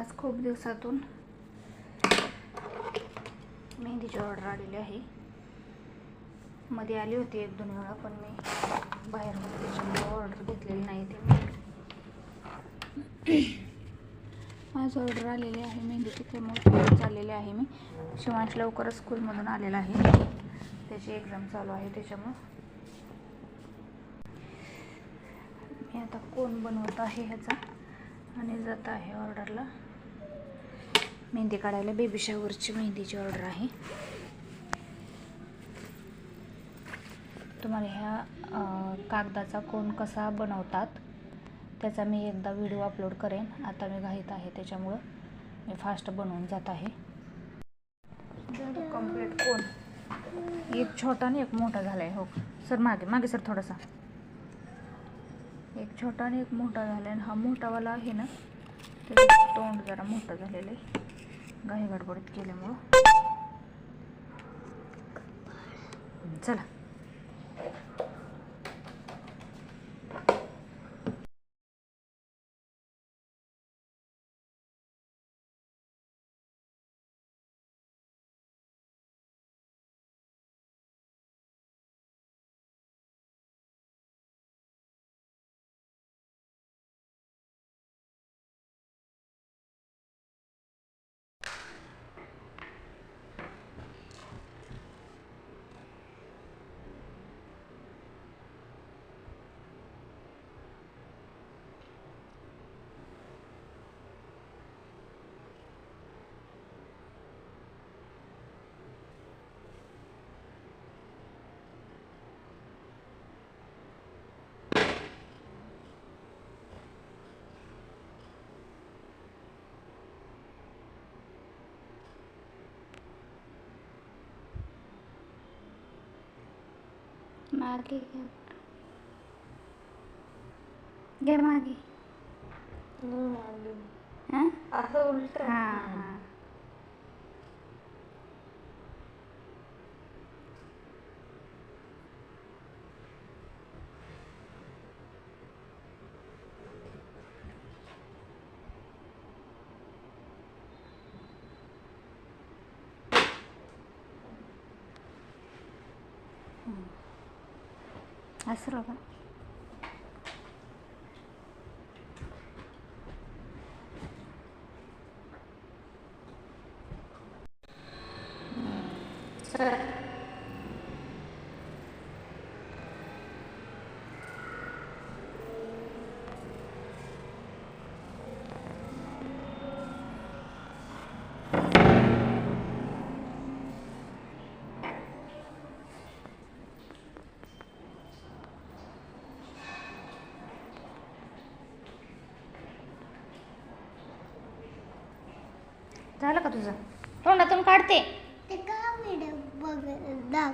आज खूप दिवसातून मेहंदीची ऑर्डर आलेली आहे. मध्ये आली होती एक दोन वेळा पण मी बाहेर त्याच्यामुळे ऑर्डर घेतलेली नाही ते आज ऑर्डर आलेली आहे मेहंदीची त्यामुळे चाललेले आहे मी. शिवांश लवकरच स्कूलमधून आलेला आहे. त्याची एक्झाम चालू आहे त्याच्यामुळं. मी आता कोण बनवत आहे ह्याचा? आणि जात आहे ऑर्डरला मेहंदी काढायला बेबी शॉवरची मेहंदीची ऑर्डर आहे. तुम्हाला ह्या कागदाचा कोण कसा बनवतात त्याचा मी एकदा व्हिडिओ अपलोड करेन. आता मी घाईत आहे त्याच्यामुळं मी फास्ट बनवून जात आहे. कंप्लीट कोण? एक छोटा आणि एक मोठा झाला आहे हो. सर मागे मागे सर थोडासा. एक छोटा आणि एक मोठा झाला आहे आणि हा मोठावाला आहे ना त्याचं तोंड जरा मोठं झालेलं आहे. घाई गडबडीत केल्यामुळं. चला. मागे घ्या घे मागे हां? असं उलट। हां। हां असं बघा सर झालं का तुझं? तोंडातून काढते. ते का व्हिडिओ बघ दाख